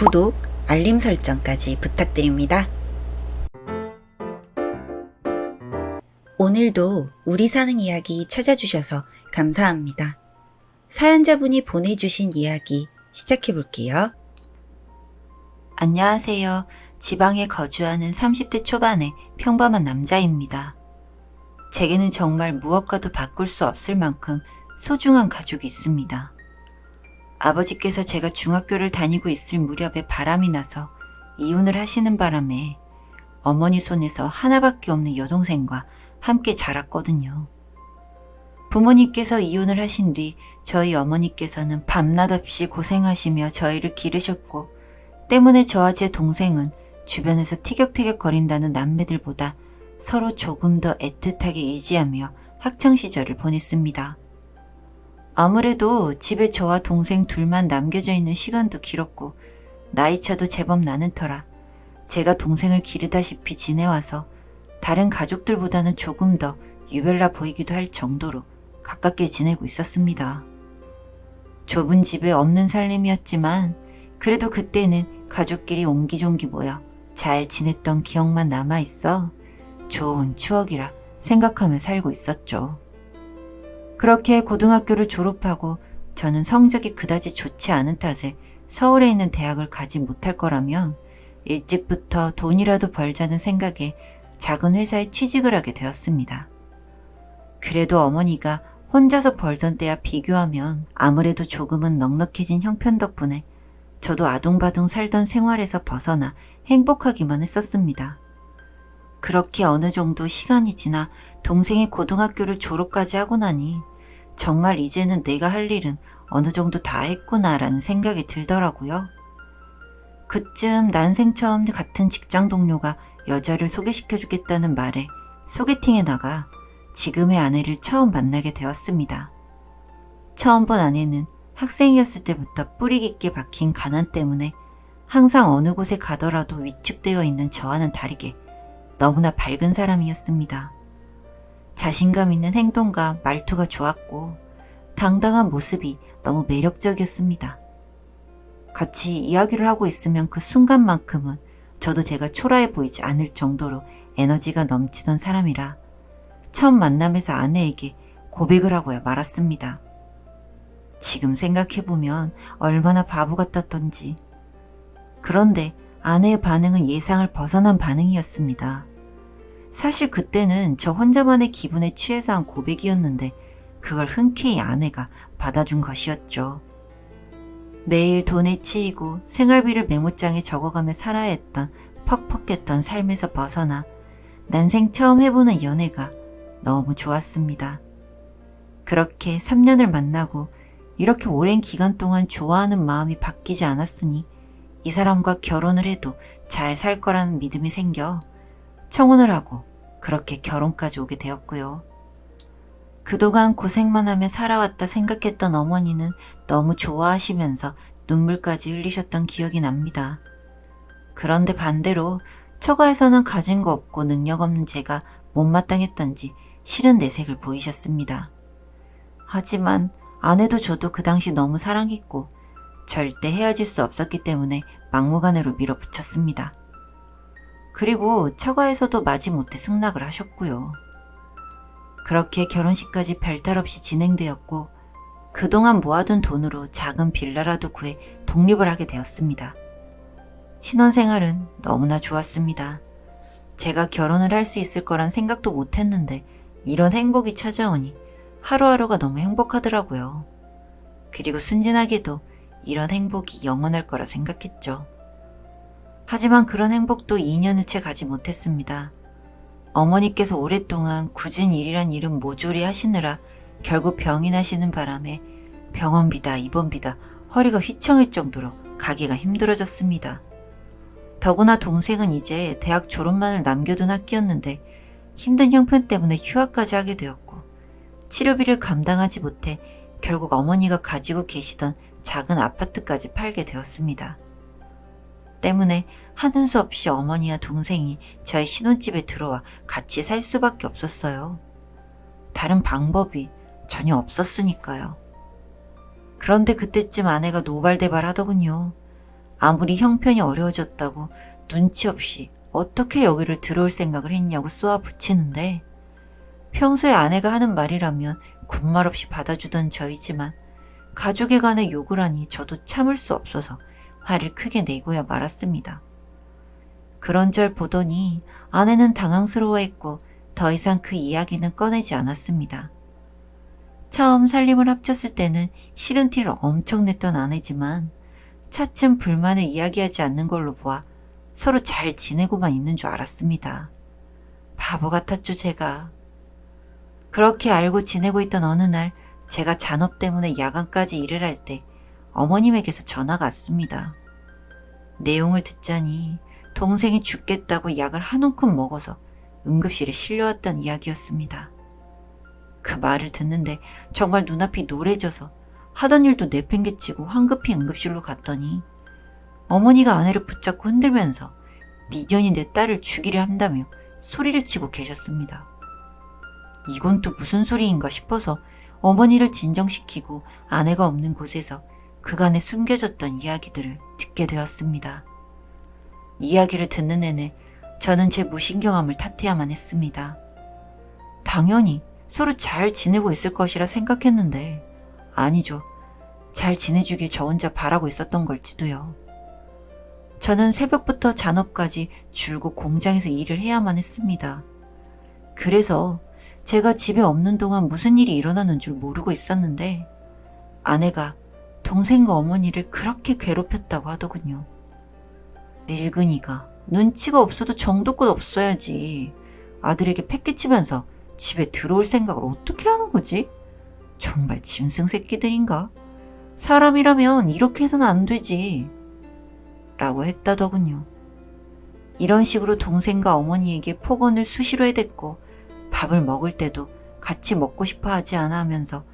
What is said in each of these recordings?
구독, 알림 설정까지 부탁드립니다. 오늘도 우리 사는 이야기 찾아주셔서 감사합니다. 사연자분이 보내주신 이야기 시작해 볼게요. 안녕하세요. 지방에 거주하는 30대 초반의 평범한 남자입니다. 제게는 정말 무엇과도 바꿀 수 없을 만큼 소중한 가족이 있습니다. 아버지께서 제가 중학교를 다니고 있을 무렵에 바람이 나서 이혼을 하시는 바람에 어머니 손에서 하나밖에 없는 여동생과 함께 자랐거든요. 부모님께서 이혼을 하신 뒤 저희 어머니께서는 밤낮 없이 고생하시며 저희를 기르셨고 때문에 저와 제 동생은 주변에서 티격태격 거린다는 남매들보다 서로 조금 더 애틋하게 의지하며 학창 시절을 보냈습니다. 아무래도 집에 저와 동생 둘만 남겨져 있는 시간도 길었고 나이차도 제법 나는 터라 제가 동생을 기르다시피 지내와서 다른 가족들보다는 조금 더 유별나 보이기도 할 정도로 가깝게 지내고 있었습니다. 좁은 집에 없는 살림이었지만 그래도 그때는 가족끼리 옹기종기 모여 잘 지냈던 기억만 남아있어 좋은 추억이라 생각하며 살고 있었죠. 그렇게 고등학교를 졸업하고 저는 성적이 그다지 좋지 않은 탓에 서울에 있는 대학을 가지 못할 거라면 일찍부터 돈이라도 벌자는 생각에 작은 회사에 취직을 하게 되었습니다. 그래도 어머니가 혼자서 벌던 때와 비교하면 아무래도 조금은 넉넉해진 형편 덕분에 저도 아둥바둥 살던 생활에서 벗어나 행복하기만 했었습니다. 그렇게 어느 정도 시간이 지나 동생이 고등학교를 졸업까지 하고 나니 정말 이제는 내가 할 일은 어느 정도 다 했구나라는 생각이 들더라고요. 그쯤 난생 처음 같은 직장 동료가 여자를 소개시켜 주겠다는 말에 소개팅에 나가 지금의 아내를 처음 만나게 되었습니다. 처음 본 아내는 학생이었을 때부터 뿌리 깊게 박힌 가난 때문에 항상 어느 곳에 가더라도 위축되어 있는 저와는 다르게 너무나 밝은 사람이었습니다. 자신감 있는 행동과 말투가 좋았고 당당한 모습이 너무 매력적이었습니다. 같이 이야기를 하고 있으면 그 순간만큼은 저도 제가 초라해 보이지 않을 정도로 에너지가 넘치던 사람이라 처음 만남에서 아내에게 고백을 하고야 말았습니다. 지금 생각해보면 얼마나 바보 같았던지. 그런데 아내의 반응은 예상을 벗어난 반응이었습니다. 사실 그때는 저 혼자만의 기분에 취해서 한 고백이었는데 그걸 흔쾌히 아내가 받아준 것이었죠. 매일 돈에 치이고 생활비를 메모장에 적어가며 살아야 했던 퍽퍽했던 삶에서 벗어나 난생 처음 해보는 연애가 너무 좋았습니다. 그렇게 3년을 만나고 이렇게 오랜 기간 동안 좋아하는 마음이 바뀌지 않았으니 이 사람과 결혼을 해도 잘 살 거라는 믿음이 생겨 청혼을 하고 그렇게 결혼까지 오게 되었고요. 그동안 고생만 하며 살아왔다 생각했던 어머니는 너무 좋아하시면서 눈물까지 흘리셨던 기억이 납니다. 그런데 반대로 처가에서는 가진 거 없고 능력 없는 제가 못마땅했던지 싫은 내색을 보이셨습니다. 하지만 아내도 저도 그 당시 너무 사랑했고 절대 헤어질 수 없었기 때문에 막무가내로 밀어붙였습니다. 그리고 처가에서도 마지못해 승낙을 하셨고요. 그렇게 결혼식까지 별탈 없이 진행되었고 그동안 모아둔 돈으로 작은 빌라라도 구해 독립을 하게 되었습니다. 신혼생활은 너무나 좋았습니다. 제가 결혼을 할 수 있을 거란 생각도 못 했는데 이런 행복이 찾아오니 하루하루가 너무 행복하더라고요. 그리고 순진하게도 이런 행복이 영원할 거라 생각했죠. 하지만 그런 행복도 2년을 채 가지 못했습니다. 어머니께서 오랫동안 굳은 일이란 일은 모조리 하시느라 결국 병이 나시는 바람에 병원비다 입원비다 허리가 휘청일 정도로 가기가 힘들어졌습니다. 더구나 동생은 이제 대학 졸업만을 남겨둔 학기였는데 힘든 형편 때문에 휴학까지 하게 되었고 치료비를 감당하지 못해 결국 어머니가 가지고 계시던 작은 아파트까지 팔게 되었습니다. 때문에 하는 수 없이 어머니와 동생이 저희 신혼집에 들어와 같이 살 수밖에 없었어요. 다른 방법이 전혀 없었으니까요. 그런데 그때쯤 아내가 노발대발 하더군요. 아무리 형편이 어려워졌다고 눈치 없이 어떻게 여기를 들어올 생각을 했냐고 쏘아 붙이는데 평소에 아내가 하는 말이라면 군말 없이 받아주던 저이지만 가족에 관해 욕을 하니 저도 참을 수 없어서 화를 크게 내고야 말았습니다. 그런 절 보더니 아내는 당황스러워했고 더 이상 그 이야기는 꺼내지 않았습니다. 처음 살림을 합쳤을 때는 싫은 티를 엄청 냈던 아내지만 차츰 불만을 이야기하지 않는 걸로 보아 서로 잘 지내고만 있는 줄 알았습니다. 바보 같았죠, 제가. 그렇게 알고 지내고 있던 어느 날 제가 잔업 때문에 야간까지 일을 할 때 어머님에게서 전화가 왔습니다. 내용을 듣자니 동생이 죽겠다고 약을 한 움큼 먹어서 응급실에 실려왔다는 이야기였습니다. 그 말을 듣는데 정말 눈앞이 노래져서 하던 일도 내팽개치고 황급히 응급실로 갔더니 어머니가 아내를 붙잡고 흔들면서 네 년이 내 딸을 죽이려 한다며 소리를 치고 계셨습니다. 이건 또 무슨 소리인가 싶어서 어머니를 진정시키고 아내가 없는 곳에서 그간에 숨겨졌던 이야기들을 듣게 되었습니다. 이야기를 듣는 내내 저는 제 무신경함을 탓해야만 했습니다. 당연히 서로 잘 지내고 있을 것이라 생각했는데 아니죠. 잘 지내주길 저 혼자 바라고 있었던 걸지도요. 저는 새벽부터 잔업까지 줄곧 공장에서 일을 해야만 했습니다. 그래서 제가 집에 없는 동안 무슨 일이 일어나는 줄 모르고 있었는데 아내가 동생과 어머니를 그렇게 괴롭혔다고 하더군요. 늙은이가 눈치가 없어도 정도껏 없어야지. 아들에게 패기치면서 집에 들어올 생각을 어떻게 하는 거지? 정말 짐승 새끼들인가? 사람이라면 이렇게 해서는 안 되지. 라고 했다더군요. 이런 식으로 동생과 어머니에게 폭언을 수시로 해댔고 밥을 먹을 때도 같이 먹고 싶어 하지 않아 하면서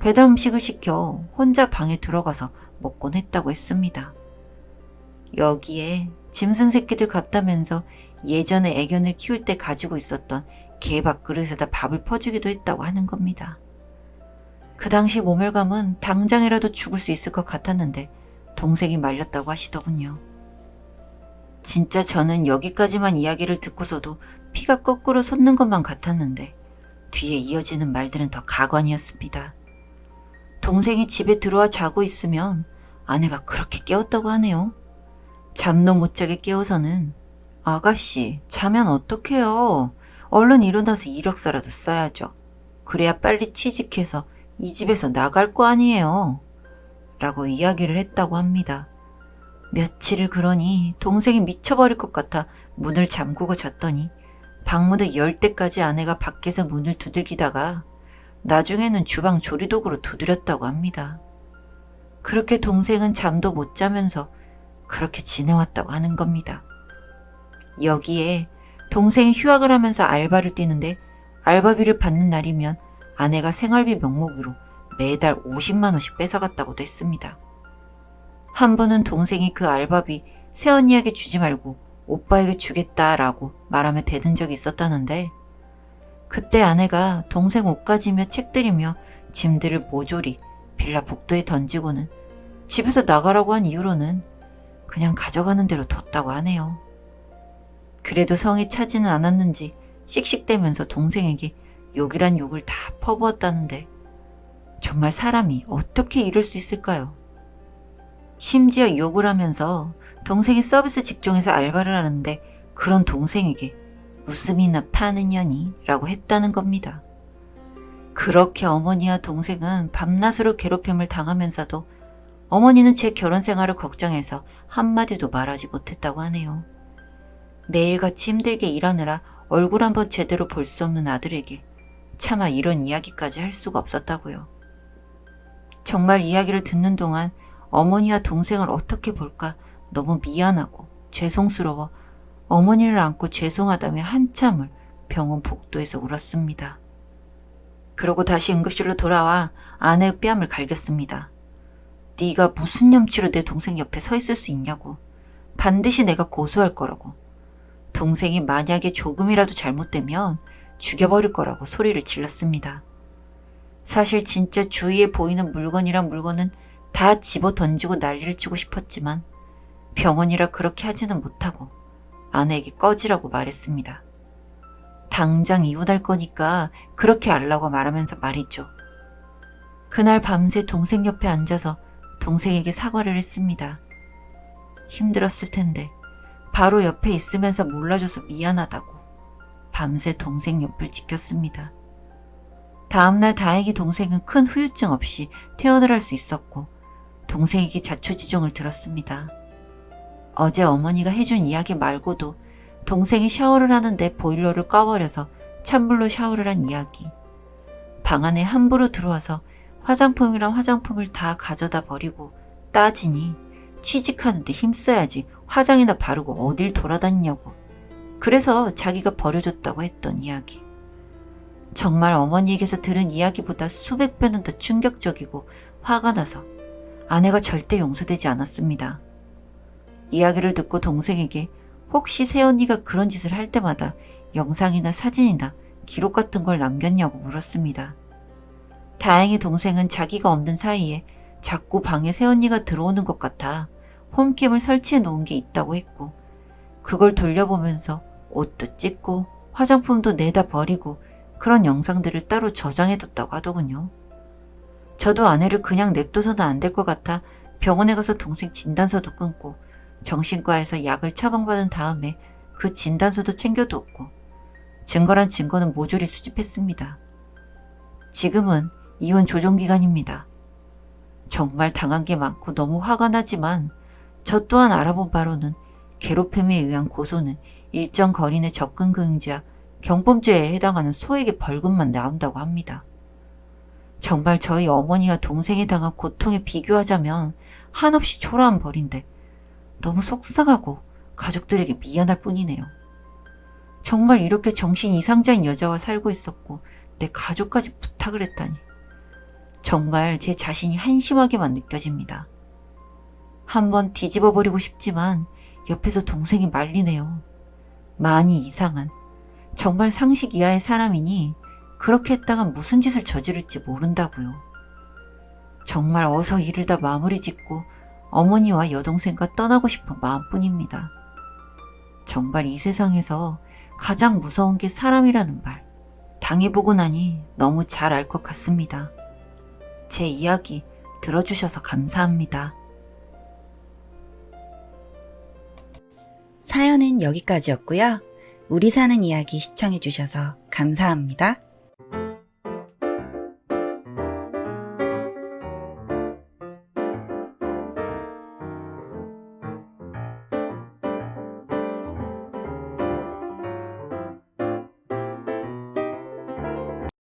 배달 음식을 시켜 혼자 방에 들어가서 먹곤 했다고 했습니다. 여기에 짐승 새끼들 같다면서 예전에 애견을 키울 때 가지고 있었던 개 밥 그릇에다 밥을 퍼주기도 했다고 하는 겁니다. 그 당시 모멸감은 당장이라도 죽을 수 있을 것 같았는데 동생이 말렸다고 하시더군요. 진짜 저는 여기까지만 이야기를 듣고서도 피가 거꾸로 솟는 것만 같았는데 뒤에 이어지는 말들은 더 가관이었습니다. 동생이 집에 들어와 자고 있으면 아내가 그렇게 깨웠다고 하네요. 잠도 못 자게 깨워서는 아가씨 자면 어떡해요. 얼른 일어나서 이력서라도 써야죠. 그래야 빨리 취직해서 이 집에서 나갈 거 아니에요. 라고 이야기를 했다고 합니다. 며칠을 그러니 동생이 미쳐버릴 것 같아 문을 잠그고 잤더니 방문을 열 때까지 아내가 밖에서 문을 두들기다가 나중에는 주방 조리도구로 두드렸다고 합니다. 그렇게 동생은 잠도 못 자면서 그렇게 지내왔다고 하는 겁니다. 여기에 동생이 휴학을 하면서 알바를 뛰는데 알바비를 받는 날이면 아내가 생활비 명목으로 매달 50만 원씩 뺏어갔다고도 했습니다. 한 번은 동생이 그 알바비 새언니에게 주지 말고 오빠에게 주겠다라고 말하며 대든 적이 있었다는데 그때 아내가 동생 옷가지며 책들이며 짐들을 모조리 빌라 복도에 던지고는 집에서 나가라고 한 이유로는 그냥 가져가는 대로 뒀다고 하네요. 그래도 성에 차지는 않았는지 씩씩대면서 동생에게 욕이란 욕을 다 퍼부었다는데 정말 사람이 어떻게 이럴 수 있을까요? 심지어 욕을 하면서 동생이 서비스 직종에서 알바를 하는데 그런 동생에게 웃음이나 파는 년이 라고 했다는 겁니다. 그렇게 어머니와 동생은 밤낮으로 괴롭힘을 당하면서도 어머니는 제 결혼 생활을 걱정해서 한마디도 말하지 못했다고 하네요. 매일같이 힘들게 일하느라 얼굴 한번 제대로 볼 수 없는 아들에게 차마 이런 이야기까지 할 수가 없었다고요. 정말 이야기를 듣는 동안 어머니와 동생을 어떻게 볼까 너무 미안하고 죄송스러워 어머니를 안고 죄송하다며 한참을 병원 복도에서 울었습니다. 그러고 다시 응급실로 돌아와 아내의 뺨을 갈겼습니다. 네가 무슨 염치로 내 동생 옆에 서 있을 수 있냐고. 반드시 내가 고소할 거라고. 동생이 만약에 조금이라도 잘못되면 죽여버릴 거라고 소리를 질렀습니다. 사실 진짜 주위에 보이는 물건이란 물건은 다 집어 던지고 난리를 치고 싶었지만 병원이라 그렇게 하지는 못하고 아내에게 꺼지라고 말했습니다. 당장 이혼할 거니까 그렇게 알라고 말하면서 말이죠. 그날 밤새 동생 옆에 앉아서 동생에게 사과를 했습니다. 힘들었을 텐데 바로 옆에 있으면서 몰라줘서 미안하다고 밤새 동생 옆을 지켰습니다. 다음날 다행히 동생은 큰 후유증 없이 퇴원을 할 수 있었고 동생에게 자초지종을 들었습니다. 어제 어머니가 해준 이야기 말고도 동생이 샤워를 하는데 보일러를 꺼버려서 찬물로 샤워를 한 이야기. 방 안에 함부로 들어와서 화장품이랑 화장품을 다 가져다 버리고 따지니 취직하는데 힘써야지 화장이나 바르고 어딜 돌아다니냐고. 그래서 자기가 버려줬다고 했던 이야기. 정말 어머니에게서 들은 이야기보다 수백 배는 더 충격적이고 화가 나서 아내가 절대 용서되지 않았습니다. 이야기를 듣고 동생에게 혹시 새언니가 그런 짓을 할 때마다 영상이나 사진이나 기록 같은 걸 남겼냐고 물었습니다. 다행히 동생은 자기가 없는 사이에 자꾸 방에 새언니가 들어오는 것 같아 홈캠을 설치해 놓은 게 있다고 했고 그걸 돌려보면서 옷도 찍고 화장품도 내다 버리고 그런 영상들을 따로 저장해뒀다고 하더군요. 저도 아내를 그냥 냅둬서는 안 될 것 같아 병원에 가서 동생 진단서도 끊고 정신과에서 약을 처방받은 다음에 그 진단서도 챙겨두었고 증거란 증거는 모조리 수집했습니다. 지금은 이혼 조정 기간입니다. 정말 당한 게 많고 너무 화가 나지만 저 또한 알아본 바로는 괴롭힘에 의한 고소는 일정 거리 내 접근 금지와 경범죄에 해당하는 소액의 벌금만 나온다고 합니다. 정말 저희 어머니와 동생이 당한 고통에 비교하자면 한없이 초라한 벌인데 너무 속상하고 가족들에게 미안할 뿐이네요. 정말 이렇게 정신 이상자인 여자와 살고 있었고 내 가족까지 부탁을 했다니. 정말 제 자신이 한심하게만 느껴집니다. 한번 뒤집어 버리고 싶지만 옆에서 동생이 말리네요. 많이 이상한, 정말 상식 이하의 사람이니 그렇게 했다가 무슨 짓을 저지를지 모른다고요. 정말 어서 일을 다 마무리 짓고 어머니와 여동생과 떠나고 싶은 마음뿐입니다. 정말 이 세상에서 가장 무서운 게 사람이라는 말. 당해보고 나니 너무 잘 알 것 같습니다. 제 이야기 들어주셔서 감사합니다. 사연은 여기까지였고요. 우리 사는 이야기 시청해주셔서 감사합니다.